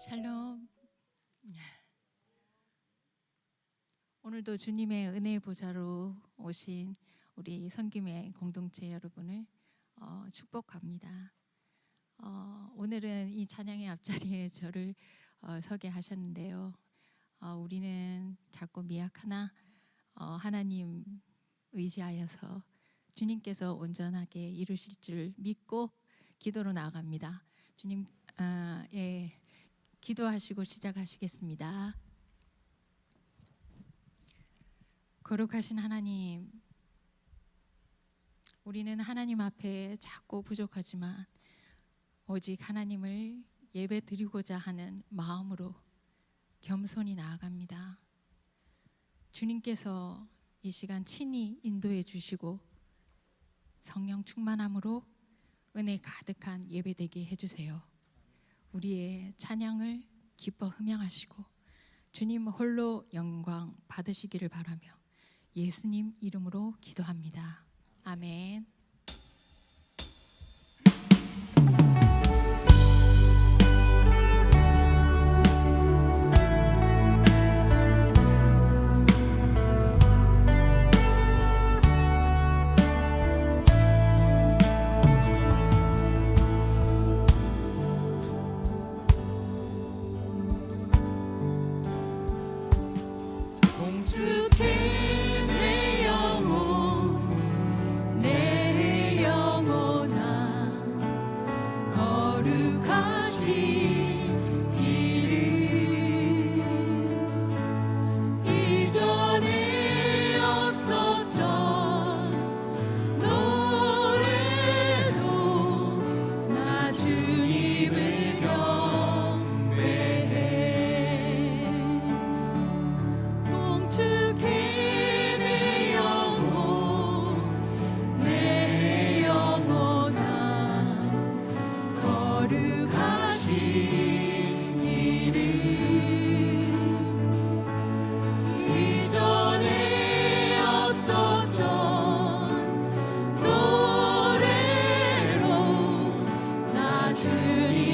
샬롬. 오늘도 주님의 은혜의 보좌로 오신 우리 성김의 공동체 여러분을 어, 축복합니다. 어, 오늘은 이 찬양의 앞자리에 저를 어, 서게 하셨는데요. 어, 우리는 작고 미약하나 어, 하나님 의지하여서 주님께서 온전하게 이루실 줄 믿고 기도로 나아갑니다. 주님, 아, 예, 기도하시고 시작하시겠습니다. 거룩하신 하나님, 우리는 하나님 앞에 작고 부족하지만 오직 하나님을 예배 드리고자 하는 마음으로 겸손히 나아갑니다. 주님께서 이 시간 친히 인도해 주시고 성령 충만함으로 은혜 가득한 예배 되게 해주세요. 우리의 찬양을 기뻐 흠양하시고 주님 홀로 영광 받으시기를 바라며 예수님 이름으로 기도합니다. 아멘. to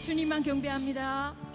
주님만 경배합니다.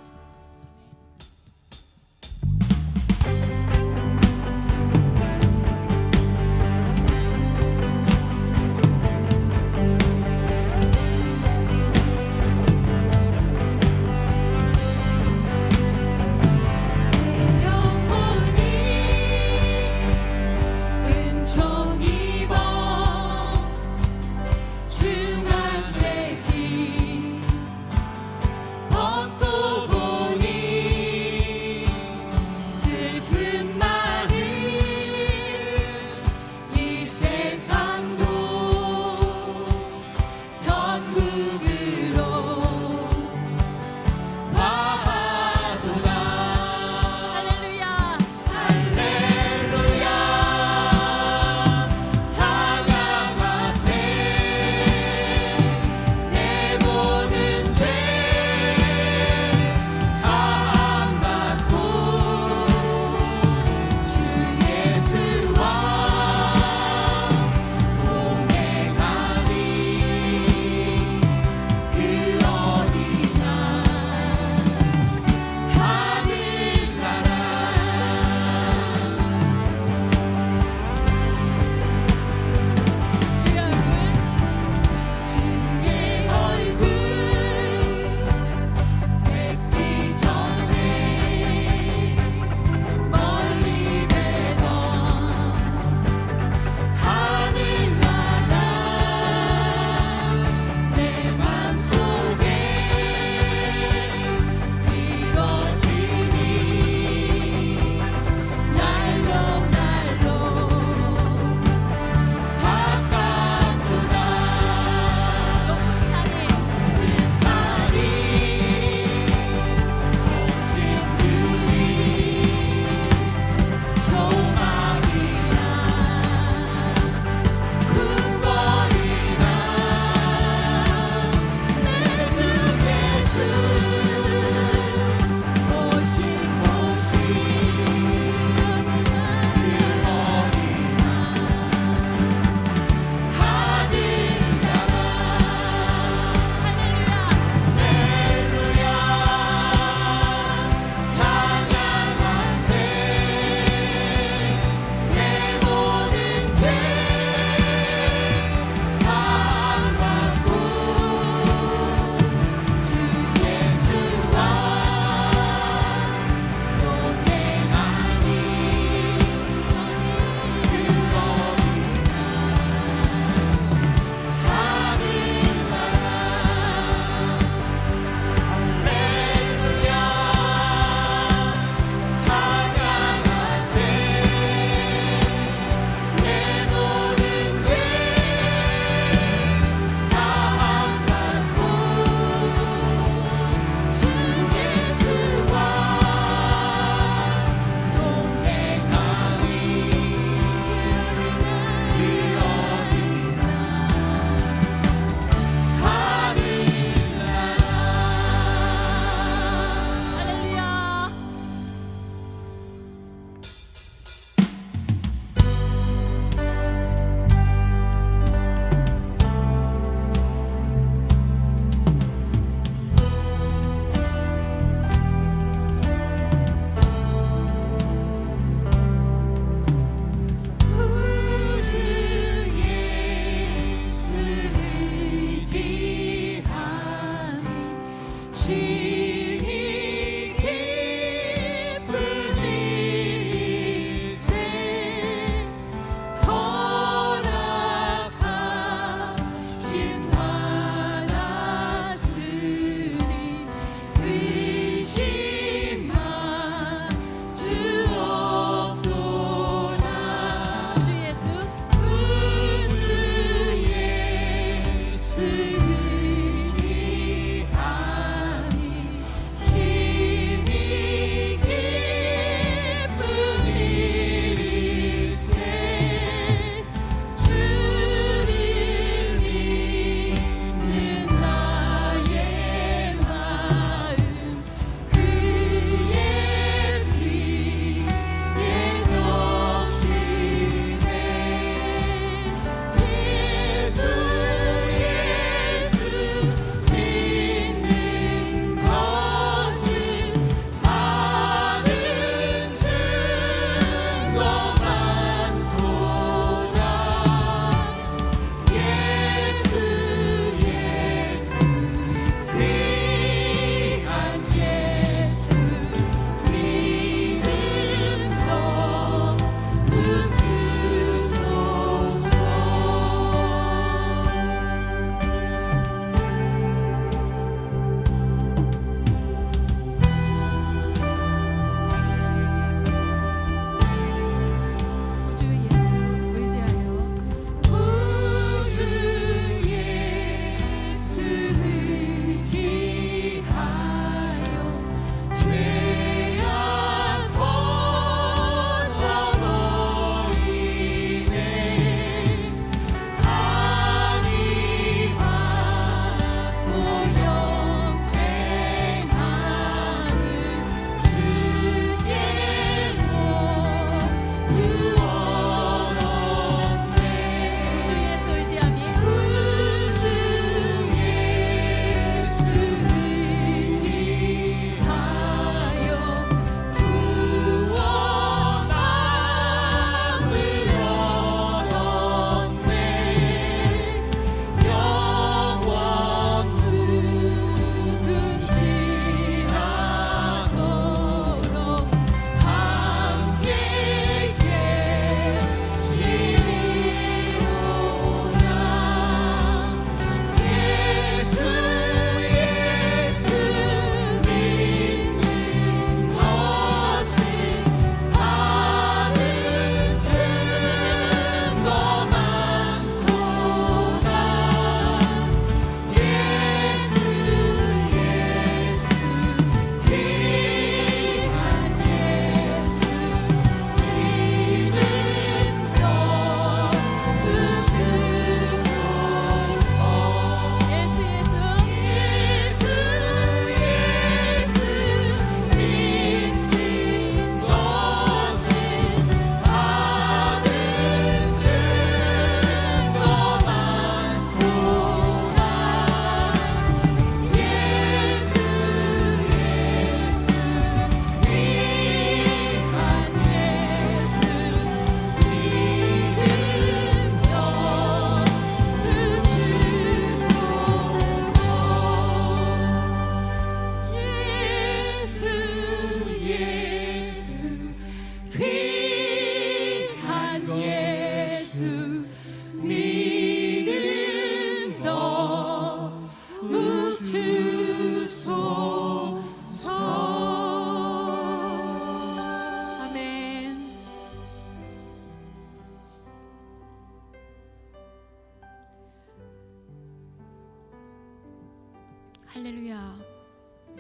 할렐루야.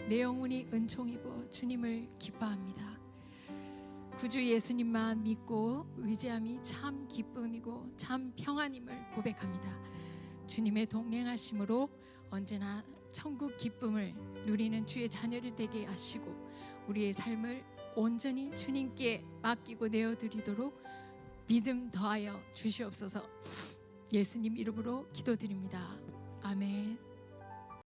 내 영혼이 은총 입어 주님을 기뻐합니다. 구주 예수님만 믿고 의지함이 참 기쁨이고 참 평안임을 고백합니다. 주님의 동행하심으로 언제나 천국 기쁨을 누리는 주의 자녀를 되게 하시고 우리의 삶을 온전히 주님께 맡기고 내어드리도록 믿음 더하여 주시옵소서. 예수님 이름으로 기도드립니다. 아멘.